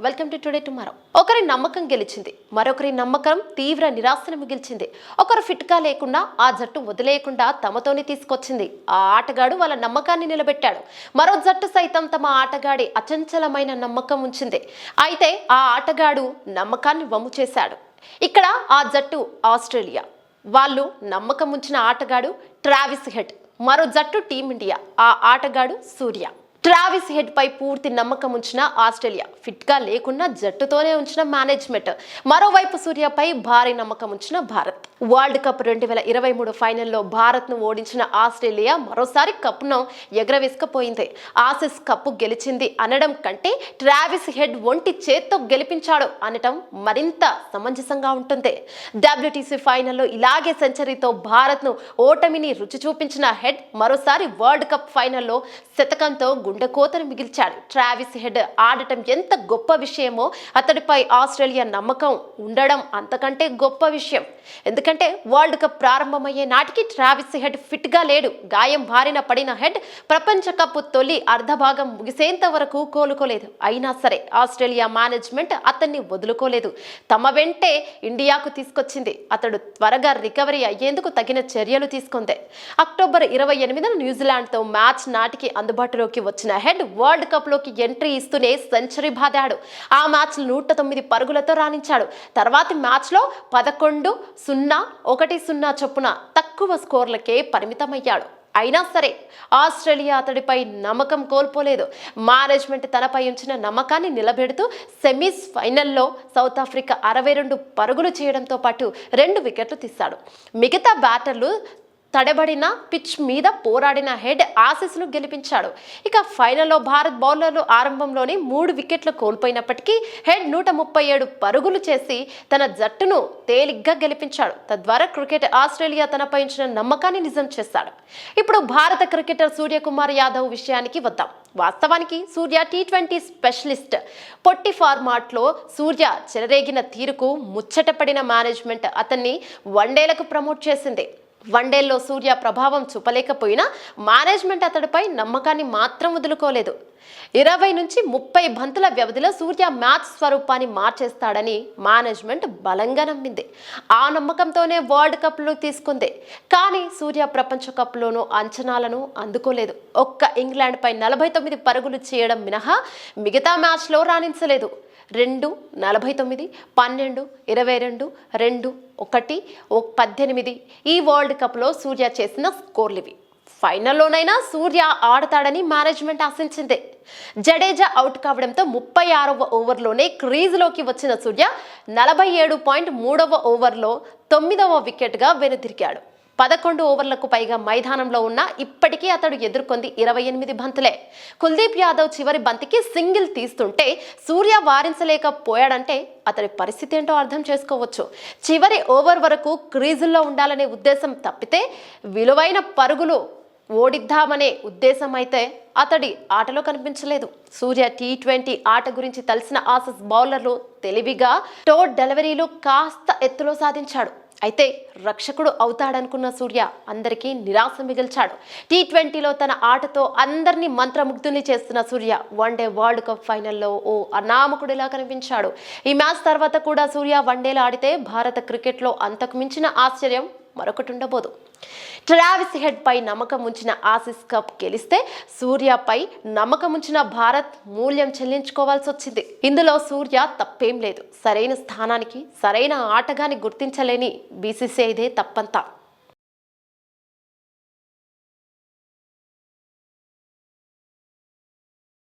Welcome to today tomorrow ఒకరి నమ్మకం గెలిచింది మరొకరి నమ్మకం తీవ్ర నిరాశను మిగిల్చింది. ఒకరు ఫిట్గా లేకుండా ఆ జట్టు వదిలేయకుండా తమతోనే తీసుకొచ్చింది. ఆ ఆటగాడు వాళ్ళ నమ్మకాన్ని నిలబెట్టాడు. మరో జట్టు సైతం తమ ఆటగాడి అచంచలమైన నమ్మకం ఉంచింది. అయితే ఆ ఆటగాడు నమ్మకాన్ని వమ్ము చేశాడు. ఇక్కడ ఆ జట్టు ఆస్ట్రేలియా. వాళ్ళు నమ్మకం ఉంచిన ఆటగాడు ట్రావిస్ హెడ్. మరో జట్టు టీమిండియా. ఆ ఆటగాడు సూర్య. ట్రావిస్ హెడ్ పై పూర్తి నమ్మకం ఉంచిన ఆస్ట్రేలియా ఫిట్గా లేకున్నా జట్టుతోనే ఉంచిన మేనేజ్మెంట్. మరోవైపు సూర్యపై భారీ నమ్మకం ఉంచిన భారత్. వరల్డ్ కప్ రెండు వేల ఇరవై మూడు ఫైనల్లో భారత్ను ఓడించిన ఆస్ట్రేలియా మరోసారి కప్ను ఎగరవేసుకపోయింది. ఆసిస్ కప్పు గెలిచింది అనడం కంటే ట్రావిస్ హెడ్ ఒంటి చేత్తో గెలిపించాడు అనటం మరింత సమంజసంగా ఉంటుంది. డబ్ల్యూటీసీ ఫైనల్లో ఇలాగే సెంచరీతో భారత్ను ఓటమిని రుచి చూపించిన హెడ్ మరోసారి వరల్డ్ కప్ ఫైనల్లో శతకంతో గుండెకోతను మిగిల్చాడు. ట్రావిస్ హెడ్ ఆడటం ఎంత గొప్ప విషయమో అతడిపై ఆస్ట్రేలియా నమ్మకం ఉండడం అంతకంటే గొప్ప విషయం. ఎందుకంటే వరల్డ్ కప్ ప్రారంభమయ్యే నాటికి ట్రావిస్ హెడ్ ఫిట్గా లేడు. గాయం బారిన పడిన హెడ్ ప్రపంచ కప్ తొలి అర్ధభాగం ముగిసేంత వరకు కోలుకోలేదు. అయినా సరే ఆస్ట్రేలియా మేనేజ్మెంట్ అతన్ని వదులుకోలేదు. తమ వెంటే ఇండియాకు తీసుకొచ్చింది. అతడు త్వరగా రికవరీ అయ్యేందుకు తగిన చర్యలు తీసుకుంది. అక్టోబర్ ఇరవై ఎనిమిదిన న్యూజిలాండ్తో మ్యాచ్ నాటికి అందుబాటులోకి వచ్చింది. వచ్చిన హెడ్ వరల్డ్ కప్లోకి ఎంట్రీ ఇస్తూనే సెంచరీ బాదాడు. ఆ మ్యాచ్ నూట తొమ్మిది పరుగులతో రాణించాడు. తర్వాతి మ్యాచ్లో పదకొండు సున్నా ఒకటి సున్నా చొప్పున తక్కువ స్కోర్లకే పరిమితమయ్యాడు. అయినా సరే ఆస్ట్రేలియా అతడిపై నమ్మకం కోల్పోలేదు. మేనేజ్మెంట్ తనపై ఉంచిన నమ్మకాన్ని నిలబెడుతూ సెమీస్ ఫైనల్లో సౌత్ ఆఫ్రికా అరవై రెండు పరుగులు చేయడంతో పాటు రెండు వికెట్లు తీశాడు. మిగతా బ్యాటర్లు తడబడిన పిచ్ మీద పోరాడిన హెడ్ ఆసీస్ను గెలిపించాడు. ఇక ఫైనల్లో భారత్ బౌలర్లు ఆరంభంలోనే మూడు వికెట్లు కోల్పోయినప్పటికీ హెడ్ నూట ముప్పై ఏడు పరుగులు చేసి తన జట్టును తేలిగ్గా గెలిపించాడు. తద్వారా క్రికెట్ ఆస్ట్రేలియా తనపై ఉంచిన నమ్మకాన్ని నిజం చేశాడు. ఇప్పుడు భారత క్రికెటర్ సూర్యకుమార్ యాదవ్ విషయానికి వద్దాం. వాస్తవానికి సూర్య టీ ట్వంటీ స్పెషలిస్ట్. పొట్టి ఫార్మాట్లో సూర్య చెలరేగిన తీరుకు ముచ్చటపడిన మేనేజ్మెంట్ అతన్ని వన్డేలకు ప్రమోట్ చేసింది. వన్డేల్లో సూర్య ప్రభావం చూపలేకపోయినా మేనేజ్మెంట్ అతడిపై నమ్మకాన్ని మాత్రం వదులుకోలేదు. ఇరవై నుంచి ముప్పై బంతుల వ్యవధిలో సూర్య మ్యాచ్ స్వరూపాన్ని మార్చేస్తాడని మేనేజ్మెంట్ బలంగా నమ్మింది. ఆ నమ్మకంతోనే వరల్డ్ కప్లు తీసుకుంది. కానీ సూర్య ప్రపంచ కప్లోనూ అంచనాలను అందుకోలేదు. ఒక్క ఇంగ్లాండ్పై నలభై తొమ్మిది పరుగులు చేయడం మినహా మిగతా మ్యాచ్లో రాణించలేదు. రెండు నలభై తొమ్మిది పన్నెండు ఇరవై రెండు రెండు ఒకటి ఓ పద్దెనిమిది. ఈ వరల్డ్ కప్లో సూర్య చేసిన స్కోర్లు ఇవి ఫైనల్లోనైనా సూర్య ఆడతాడని మేనేజ్మెంట్ ఆశించింది. జడేజా అవుట్ కావడంతో ముప్పై ఆరవ ఓవర్లోనే క్రీజులోకి వచ్చిన సూర్య నలభై ఏడు పాయింట్ మూడవ ఓవర్లో తొమ్మిదవ వికెట్గా వెనుదిరిగాడు. పదకొండు ఓవర్లకు పైగా మైదానంలో ఉన్న ఇప్పటికీ అతడు ఎదుర్కొంది ఇరవై ఎనిమిది బంతులే. కుల్దీప్ యాదవ్ చివరి బంతికి సింగిల్ తీస్తుంటే సూర్య వారించలేకపోయాడంటే అతడి పరిస్థితి ఏంటో అర్థం చేసుకోవచ్చు. చివరి ఓవర్ వరకు క్రీజుల్లో ఉండాలనే ఉద్దేశం తప్పితే విలువైన పరుగులు ఓడిద్దామనే ఉద్దేశం అయితే అతడి ఆటలో కనిపించలేదు. సూర్య టీ ట్వంటీ ఆట గురించి తెలిసిన ఆసస్ బౌలర్లు తెలివిగా టో డెలివరీలు కాస్త ఎత్తులో సాధించాడు. అయితే రక్షకుడు అవుతాడనుకున్న సూర్య అందరికీ నిరాశ మిగిల్చాడు. టీ ట్వంటీలో తన ఆటతో అందరినీ మంత్రముగ్ధుల్ని చేస్తున్న సూర్య వన్డే వరల్డ్ కప్ ఫైనల్లో ఓ అనామకుడిలా కనిపించాడు. ఈ మ్యాచ్ తర్వాత కూడా సూర్య వన్డేలో ఆడితే భారత క్రికెట్లో అంతకు మించిన ఆశ్చర్యం మరొకటి ఉండబోదు. ట్రావిస్ హెడ్ పై నమ్మకం ఉంచిన ఆసిస్ కప్ గెలిస్తే సూర్యపై నమ్మకం ఉంచిన భారత్ మూల్యం చెల్లించుకోవాల్సి వచ్చింది. ఇందులో సూర్య తప్పేం లేదు. సరైన స్థానానికి సరైన ఆటగాని గుర్తించలేని బీసీసీఐదే తప్పంతా.